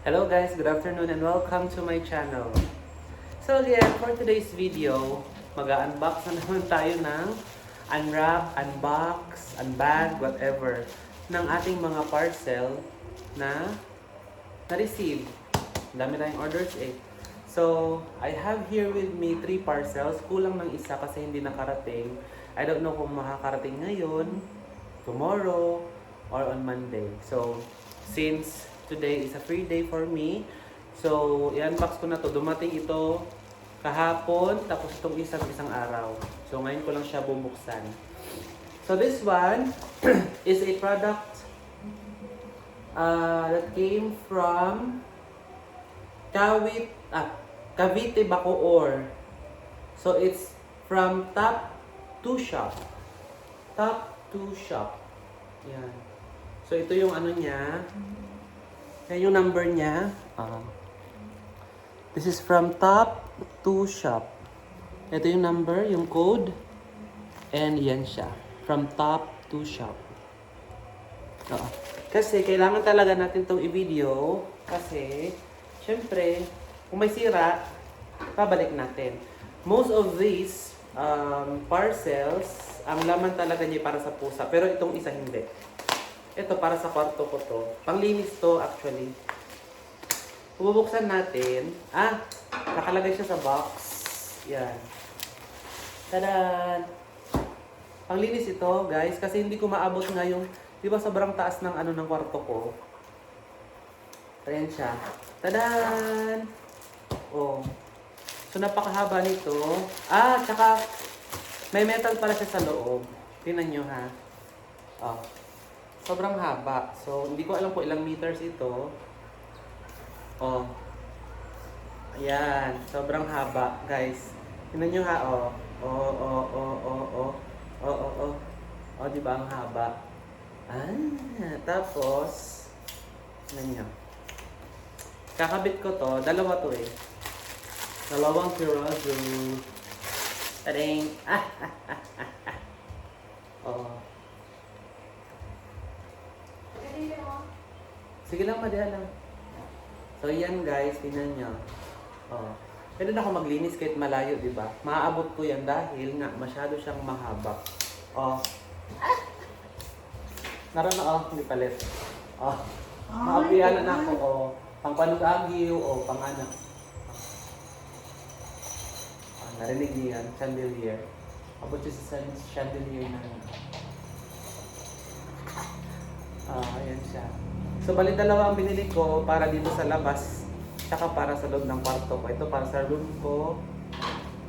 Hello guys, good afternoon and welcome to my channel. So again, for today's video, mag-unbox na naman tayo ng unwrap, unbox, unbag, whatever ng ating mga parcel na na-receive. Dami tayong orders eh. So, I have here with me three parcels. Kulang ng isa kasi hindi nakarating. I don't know kung makakarating ngayon, tomorrow, or on Monday. So, since today is a free day for me, so, i-unbox ko na to. Dumating ito kahapon, tapos itong isang isang araw. So, ngayon ko lang siya bubuksan. So, this one is a product uh, that came from Kawit, ah, Cavite Bacoor. So, it's from Top 2 Shop. Top 2 Shop. Yan. So, ito yung ano niya. Yan yung number niya. Ah. this is from Top 2 Shop. Ito yung number, yung code. And yan siya. From Top 2 Shop. Oo. Kasi kailangan talaga natin itong i-video. Kasi, syempre, kung may sira, pabalik natin. Most of these um, parcels, ang laman talaga niya para sa pusa. Pero itong isa hindi. Ito para sa kwarto ko to. Panglinis to actually. Bubuksan natin. Ah, nakalagay siya sa box. Yan. Tadan! Panglinis ito, guys, kasi hindi ko maabot nga yung, di ba sobrang taas ng ano ng kwarto ko. Ayan siya. Tadan! Oh. So, napakahaba nito. Ah, tsaka, may metal pala siya sa loob. Tingnan nyo, ha. Oh. Sobrang haba. So, hindi ko alam po ilang meters ito. Oh. Ayan. Sobrang haba, guys. Tingnan nyo, ha, oh. Oh, oh, oh, oh, oh. Oh, oh, oh. Oh, di ba ang haba? Ah, tapos, tingnan nyo. Kakabit ko to. Dalawa to eh. Dalawang piraso. Tading. Ah, ah, ah, ah, ah. Oh. Sige lang, madya lang. So, yan guys. Tingnan nyo. Oh. Pwede na ako maglinis kahit malayo, di ba? Maaabot ko yan dahil nga masyado siyang mahaba. Oh. Naroon na, oh. Hindi palit. Oh. Maapiyanan na ako, oh. Pang panugagyo, o pang ano. Ah, narinig niyo yan, chandelier. Abot siya sa chandelier na Ah, ayan siya. So, bali dalawa ang binili ko para dito sa labas, tsaka para sa loob ng kwarto ko. Ito para sa room ko.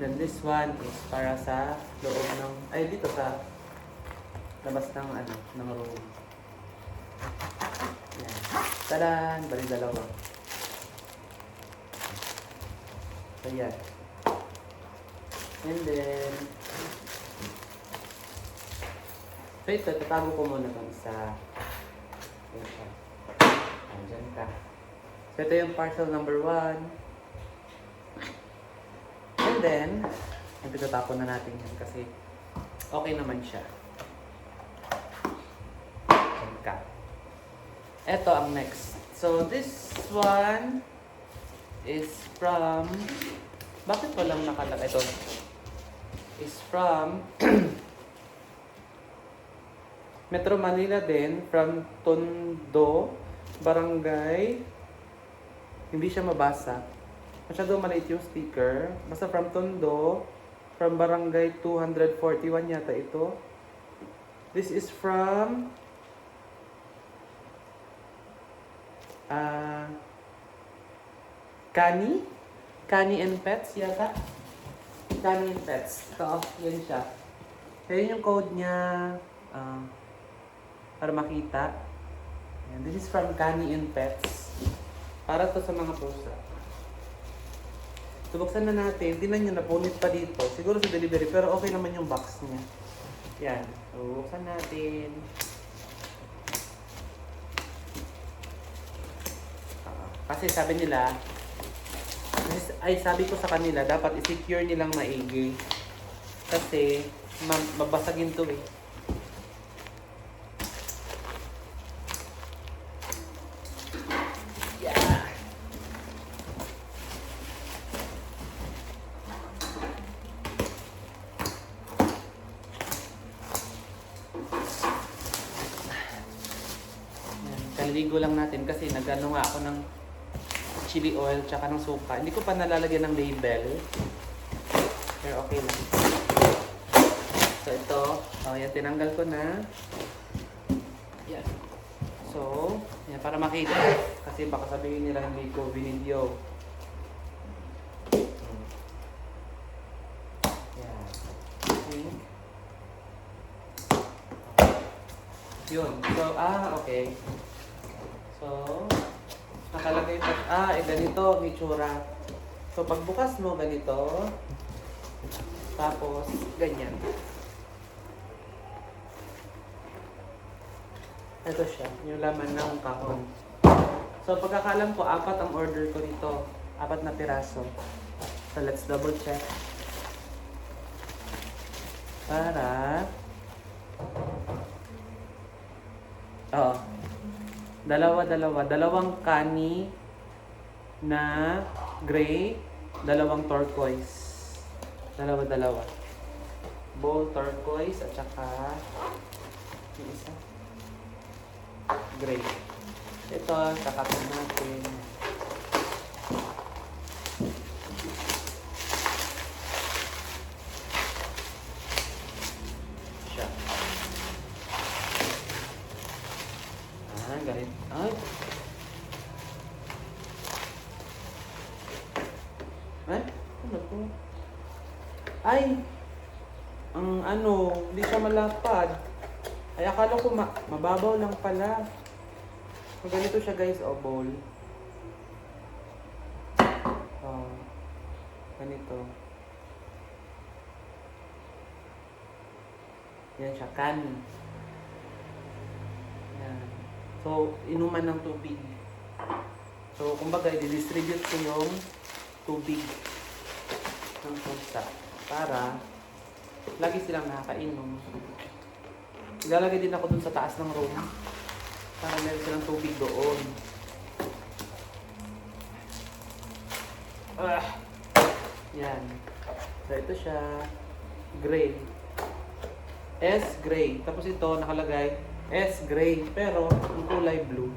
Then this one is para sa loob ng, ay dito sa labas ng ano, ng room. Yan. Tadan! Bali dalawa. So, yan. And then, so ito, tatago ko muna itong isa. Yan siya. Andyan ka. So ito yung parcel number one. And then, ang na natin yan kasi okay naman siya. Andyan ka. Ito ang next. So this one is from bakit walang nakalagay ito? Is from Metro Manila din from Tondo Barangay hindi siya mabasa. Masyado maliit yung sticker. Basta from Tondo from Barangay 241 yata ito. This is from ah Kani? Kani and Pets yata? Kani and Pets. Ito, yan siya. Kaya yung code niya, ah, para makita. Yan. This is from Kani and Pets. Para to sa mga pusa. Subuksan na natin. Tingnan nyo, napunit pa dito. Siguro sa delivery, pero okay naman yung box niya. Yan. Subuksan natin. Kasi sabi nila, ay sabi ko sa kanila, dapat i-secure nilang maigi. Kasi, ma- mabasagin to eh. Yeah. Paliligo lang natin kasi nagano nga ako ng chili oil tsaka ng suka. Hindi ko pa nalalagyan ng label. Pero okay lang. So ito, oh, yan tinanggal ko na. Yan. So, yan para makita. Kasi baka sabihin nila hindi ko video. Yan. Okay. Yun. So, ah, okay. So, nakalagay pa, ah, eh, ganito ang itsura. So, pagbukas mo, ganito. Tapos, ganyan. Ito siya, yung laman ng kahon. So, pagkakalam ko, apat ang order ko nito. Apat na piraso. So, let's double check. Para... Oo. Dalawa, dalawa. Dalawang kani na gray, dalawang turquoise. Dalawa, dalawa. Bowl turquoise at saka yung isa. Gray. Ito, kakatun natin. Siya. Ah, galit. Ay. Ay, ano to? Ay! Ang ano, hindi siya malapad. Ay, akala ko ma mababaw lang pala. So, ganito siya guys, o bowl. Oh, ganito. Yan siya, kanin. Yan. So, inuman ng tubig. So, kumbaga, i-distribute ko yung tubig ng pusa para lagi silang nakakainom. Ilalagay din ako dun sa taas ng room para meron silang tubig doon. Ah! Yan. So, ito siya. Gray. S gray. Tapos ito nakalagay S gray. Pero ang kulay blue.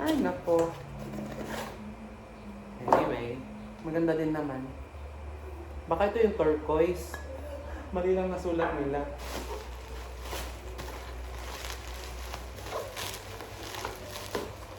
Ay, nako. Anyway, maganda din naman. Baka ito yung turquoise. Mali lang nasulat nila.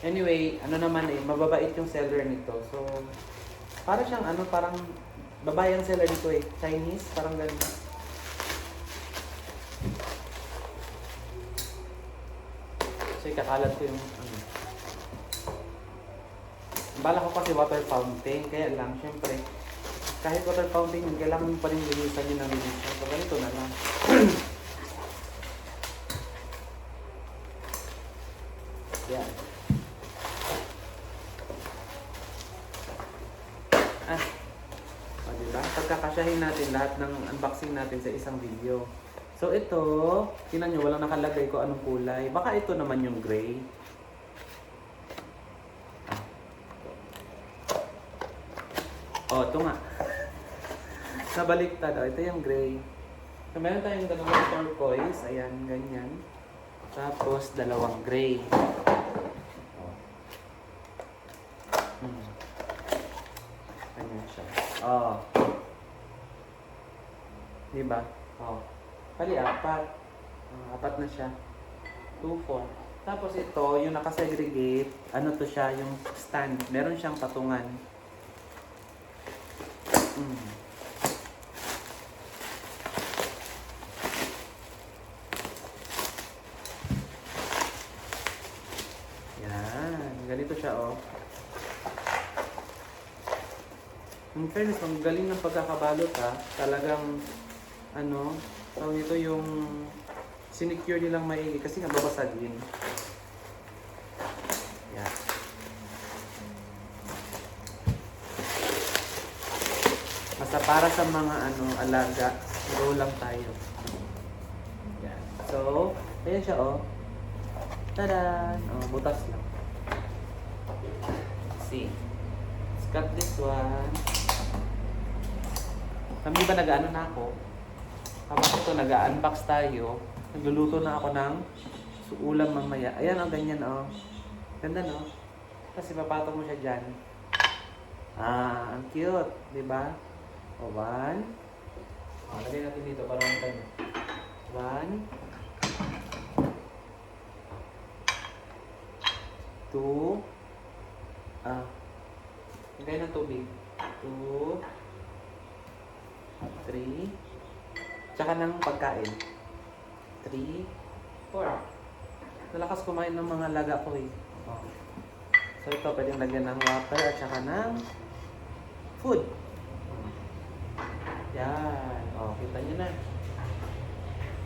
Anyway, ano naman eh, mababait yung seller nito. So, para siyang ano, parang babae ang seller nito eh. Chinese, parang ganun. So, ikakalat ko yung. Bala ko kasi water fountain, kaya lang, syempre, kahit water fountain yun, kailangan mo pa rin linisan yun ng linisan. So, ganito na lang. Yan. Ah. O, diba? Pagkakasyahin natin lahat ng unboxing natin sa isang video. So, ito, tingnan nyo, walang nakalagay ko anong kulay. Baka ito naman yung gray. Oh, ito nga. Nabaliktad. Oh, ito yung gray. So, meron tayong dalawang turquoise. Ayan, ganyan. Tapos, dalawang gray. Hmm. Ganyan siya. Oh. Diba? Oh. Pali, apat. Ah, apat na siya. 2, 4. Tapos ito, yung nakasegregate, ano to siya, yung stand. Meron siyang patungan. Mm. Yan. Ganito siya, oh. In fairness, ang galing ng pagkakabalot, ha. Talagang, ano, tawag nito yung sinecure nilang maigi kasi nga babasagin. Yan. Basta para sa mga ano, alaga, roll lang tayo. Yan. So, ayan siya oh. Tadan! Oh, butas lang. See. Let's cut this one. Kami ba nag-ano na ako? Habang ito nag-unbox tayo, nagluluto na ako ng ulam mamaya. Ayan, ang ganyan, oh. Ganda, no? Kasi papatong mo siya dyan. Ah, ang cute. Di ba? O, one. O, lagay natin dito para makita nyo. One. Two. Ah. Lagay ng tubig. Two. Three. Tsaka ng pagkain. Three. Four. Nalakas kumain ng mga laga ko eh. Oh. So ito pwedeng lagyan ng water at saka ng food. Yan. Oh, kita nyo na.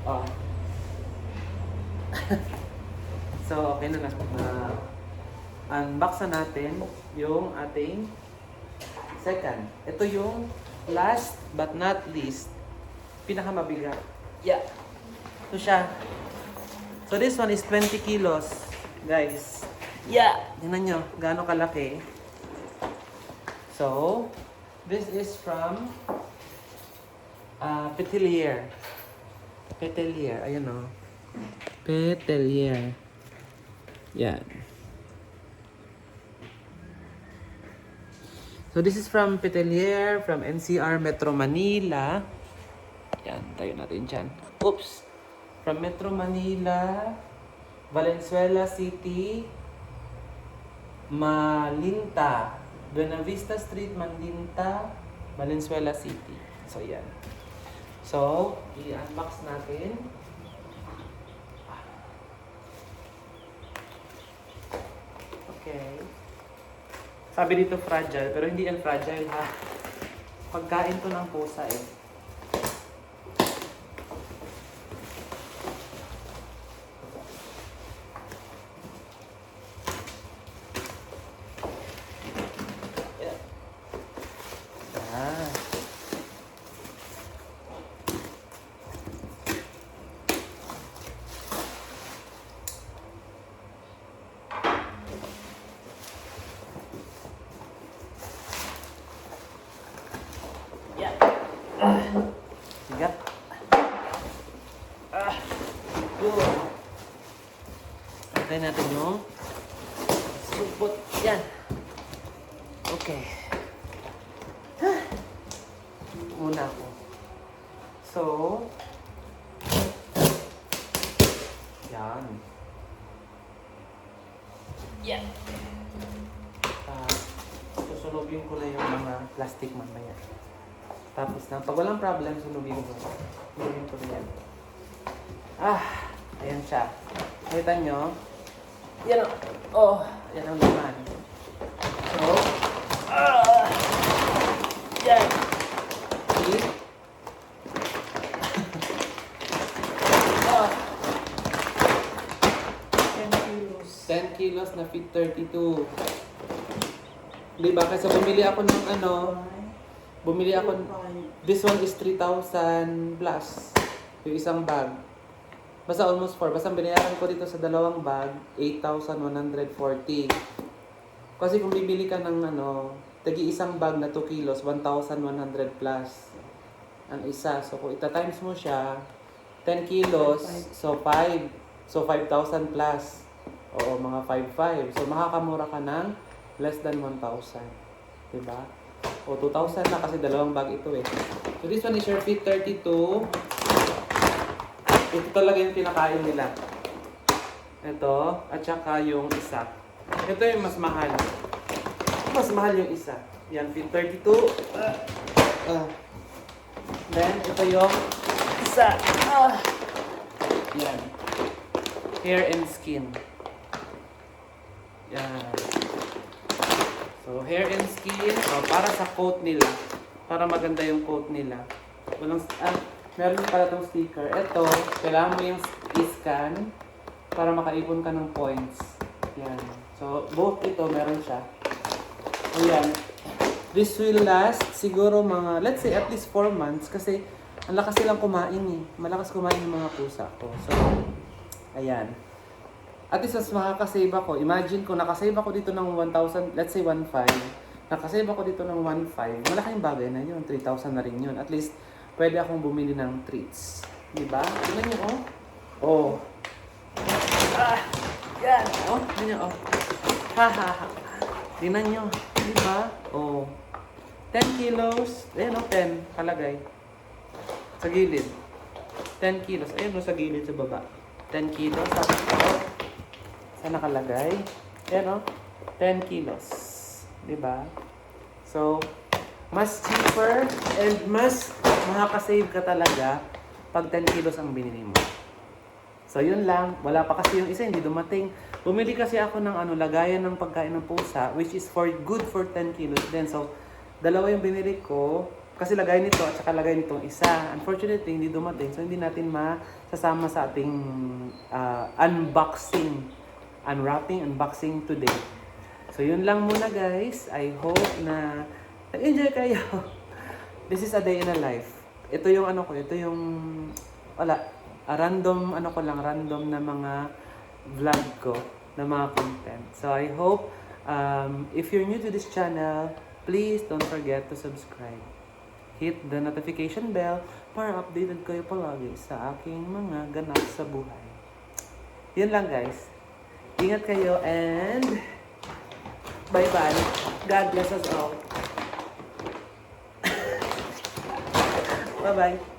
Oh. so, okay na na. Uh, unbox na natin yung ating second. Ito yung last but not least, pinakamabigat. Yeah. Ito siya. So this one is 20 kilos, guys. Yeah. Tingnan nyo, gaano kalaki. So, this is from uh, Petelier. Petelier, ayan o. Petelier. Yan. So this is from Petelier, from NCR Metro Manila. Yan, tayo natin dyan. Oops! From Metro Manila, Valenzuela City, Malinta, Buena Vista Street, Malinta, Valenzuela City. So, yan. So, i-unbox natin. Okay. Sabi dito fragile, pero hindi yan fragile ha. Pagkain to ng pusa eh. Yeah. Ah. Yeah. Ah. Sigat. Ah. Yun. Antay natin yung supot. Yan. Okay. Ah. Muna ako. So, yan. Yan. Ah, susunugin ko na yung mga plastic mamaya. Tapos na, pag walang problem, sunugin ko. Sunugin ko na yan. Ah, ayan siya. Nakita nyo? Yan. Oh, yan ang laman. So, ah, yan. See? ah, 10 kilos. 10 kilos na fit 32. Diba? Kasi bumili ako ng ano, bumili ako, this one is 3,000 plus. Yung isang bag. Basta almost 4. Basta binayaran ko dito sa dalawang bag, 8,140. Kasi kung bibili ka ng ano, tagi isang bag na 2 kilos, 1,100 plus. Ang isa. So kung ita-times mo siya, 10 kilos, so 5. So 5,000 plus. Oo, mga 5,500. So makakamura ka ng less than 1,000. Diba? O 2,000 na kasi dalawang bag ito eh. So this one is your fit 32. Ito talaga yung pinakain nila. Ito, at saka yung isa. Ito yung mas mahal. Mas mahal yung isa. Yan, fit 32. Ah. Ah. Then, ito yung isa. Ah. Yan. Hair and skin. Yan. So, hair and skin, oh, para sa coat nila. Para maganda yung coat nila. Walang, ah, meron pala tong sticker. Ito, kailangan mo yung i-scan para makaipon ka ng points. Yan. So, both ito, meron siya. O yan. This will last siguro mga, let's say at least 4 months kasi ang lakas silang kumain eh. Malakas kumain yung mga pusa ko. So, ayan. At least mas makakasave ako. Imagine ko, nakasave ako dito ng 1,000, let's say 1,500. Nakasave ako dito ng 1,500. Malaking bagay na yun. 3,000 na rin yun. At least, pwede akong bumili ng treats. Diba? Tignan niyo, oh. Oh. Yan. Oh, ganyan, oh. Ha, ha, ha. Tingnan nyo. Di ba? Oh. 10 kilos. Ayan, oh, 10. Kalagay. Sa gilid. 10 kilos. Ayan, oh, sa gilid, sa baba. 10 kilos. Tapos, Saan nakalagay? Ayan, oh. 10 kilos. Ba? So, mas cheaper and mas makakasave ka talaga pag 10 kilos ang binili mo. So, yun lang. Wala pa kasi yung isa, hindi dumating. Bumili kasi ako ng ano, lagayan ng pagkain ng pusa, which is for good for 10 kilos din. So, dalawa yung binili ko. Kasi lagay nito at saka lagay nitong isa. Unfortunately, hindi dumating. So, hindi natin masasama sa ating ah, unboxing. Unwrapping, unboxing today. So, yun lang muna guys. I hope na nag-enjoy kayo. This is a day in a life. Ito yung ano ko, ito yung wala, ah, random ano ko lang, random na mga vlog ko na mga content. So I hope um, if you're new to this channel, please don't forget to subscribe. Hit the notification bell para updated kayo palagi sa aking mga ganap sa buhay. Yun lang guys. Ingat kayo and bye-bye. God bless us all. Bye-bye.